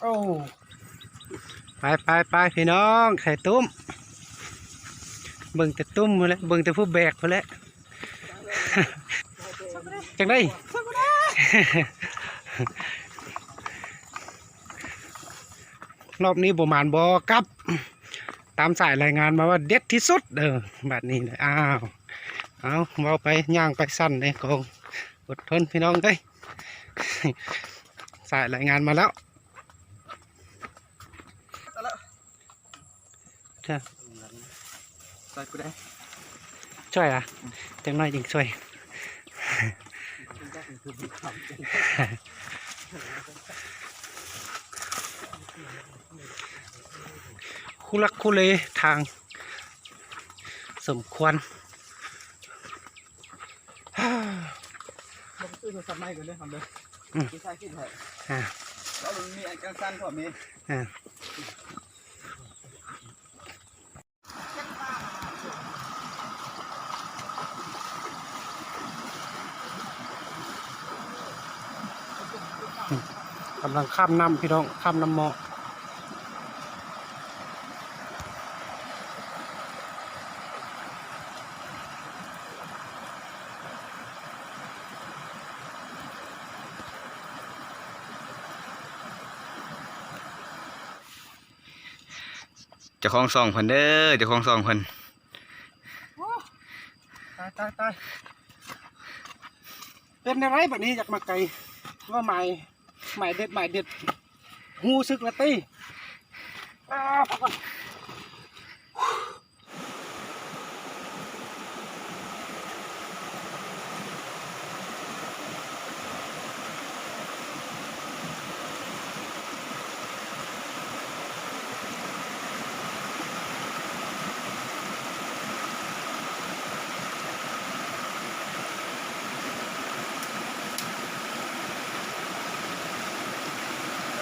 โอ้ไปไปไปพี่น้องใส่ตุ้มเบิ่งแต่ตุ้มมาแล้วเบิ่งแต่ผู้แบกมาแล้วจังได้รอบนี้ประมาณบอกับ ตามสายรายงานมาว่าเด็ดที่สุดเออแบบนี้เลยอ้าวเอาเบาไปย่างไปสั้นเลยกองอดทนพี่น้องเด้ย สายรายงานมาแล้วใช่ใส่กูได้ช่วยอะจังน้อยจึงช่วยคุลักคุเลทาง สมควรลงตื้นสมัยกันเลยทำเลย ที่ใช่คิดเหรออ่าแล้วมันมีอันกลางสั้นถอดมีอ่ากำลังข้ามน้ำพี่น้องข้ามน้ำเมาะ จะคล้องซองพันเด้อจะคล้องซองพันตายตายตายเป็นอะไรแบบนี้อยากมาไกลว่าหมายหมายเด็ดหมายเด็ดหูซึกละตีอ้าวพักก่อน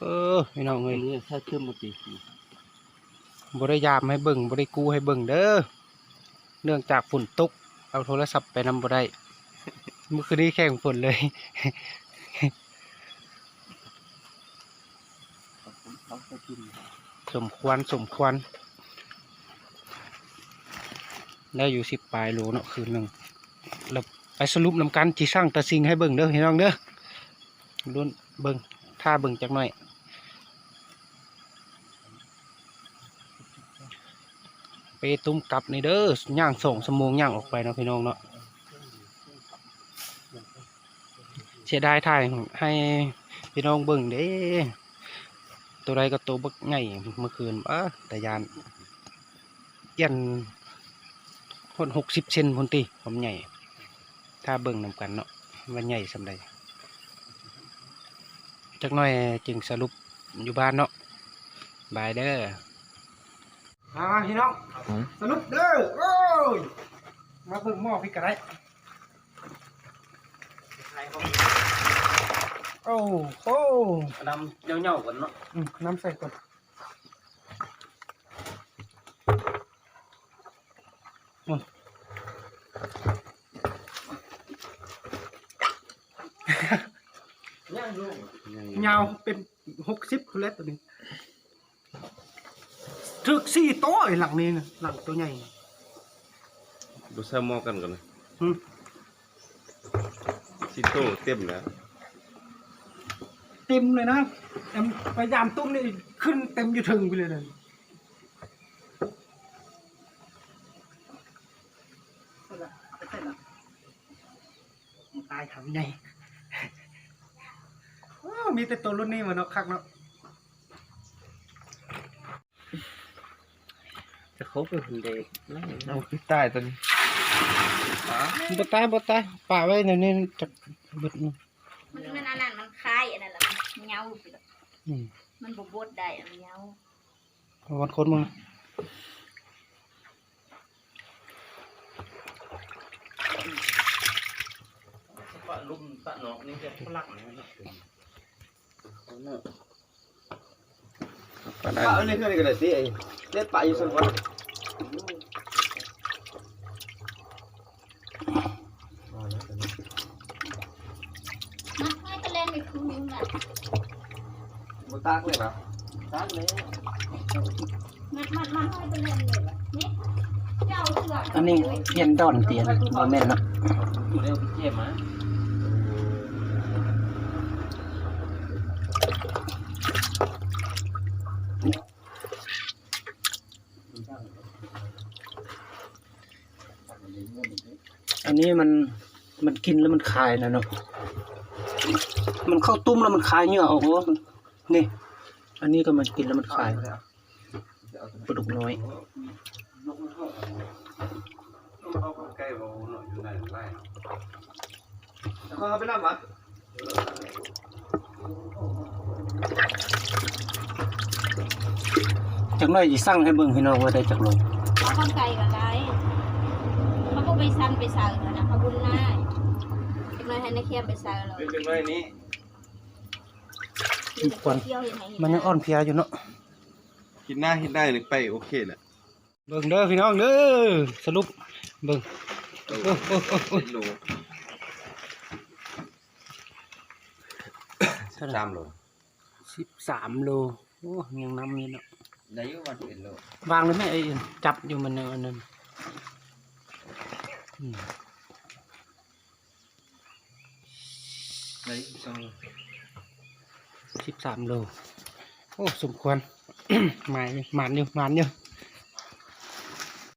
เออ พี่น้องเอ้ยนี่ถ้าขึ้นมาตีบริยามให้เบิ่งบริกูให้เบิ่งเด้อ เนื่องจากฝนตก เอาโทรศัพท์ไปนำบ่ได้เมื่อคืนนี้แข่งฝนเลยสมควรสมควร ได้อยู่สิบปลายโลเนาะคืนหนึ่งเราไปสรุปนำกันที่สร้างตะซิงให้เบิ่งเด้อพี่น้องเด้อรุ่นเบิ่งท่าเบิ่งจักหน่อย ไปตุ้มกลับนี่เด้อย่างส่งสมงย่างออกไปเนาะพี่น้องเนาะเสียดายถ่ายให้พี่น้องเบิ่งเด้ ตัวใดก็ตัวบักใหญ่เมื่อคืนอะแต่ยานเยันคนหกสิบเซนพนตีผมใหญ่ ถ้าเบิ่งนำกันเนาะว่าใหญ่สำใดจักน่อยจึงสรุปอยู่บ้านเนาะบายเด้อ มาพี่น้อง สรุปเด้อโอ้ยมาเบิ่งหม้อพี่กระไรโอ้โหดำเน่าๆกันเนาะอืมน้ำใส่ก่อนอืมย่างดูยาวเป็นหกสิบคนแล้วตัวนี้ ถึกสี่โต๊ะไอ้หลังนี้นะหลังตัวใหญ่ดูแซมมอกันกันเลยอืมซิโต้เต็มแล้วเต็มเลยนะแต่พยายามตุ้มนี่ขึ้นเต็มอยู่ถึงไปเลยเลยตายทำไง ว้าวมีแต่ตัวรุ่นนี้มาเนาะคักเนาะ จะ เขาเป็นหุ่นเด็กเอาขึ้นใต้ตัวนี้บ่ตายบ่ตายป่าไว้เดี๋ยวนี้จะเบิดนี่มันมันอันนั้นมันคล้ายอันนั้นแหละมันเหงาไปแล้วอืมมันบ่บดได้อะมันเหงาวันคนมึงลุ่มตะนอกนี่จะพลักนะก็ได้ปะอันนี้คืออะไรกันสิไอ้เล็ดปะอยู่สักวันมัน ให้ไปเล่นไปคืนน่ะบ่ตากเลยนะตากเลยมันมันมันให้ไปเล่นเลยว่ะนี่เจ้าเสืออันนี้เพียนดอนเตียนบ่แม่นเนาะเร็วเจ็บมั้ย นนี้มันมันกินแล้วมันคายนะเนาะ มันเข้าตุ้มแล้วมันคายเหงื่อออกโอ้นี่ อันนี้ก็มันกินแล้วมันคายปลาดุกน้อยเอาใกล้บ่หน่อยอยู่ไหนไล่แล้วก็เอาไปนำอะจักหน่อยสิสั่งให้เบิ่งพี่น้องว่าได้จักโลเขาคนไก่กับไรเขาก็ ไปซันไปสั่งแล้วนะเขาบุญหน้าอีกหน่อยให้นักเขียนไปสั่งเลยเป็นไรนี้เที่ยวเห็นไหมมันยังอ่อนเพลียอยู่เนาะกินหน้าคิดได้เลยไปโอเคแหละเบิ่งเด้อพี่น้องเด้อสรุปเบิ่งโอ้โอ้โอ้โอ้โลเท่าไหร่สามโลสิบสามโลโอ้ยังน้ำนี่เนาะได้อยู่วันเป็นโลวางเลยไหมไอ้อื่นจับอยู่มันยังอันนั้น อืมได้สองสิบสามโล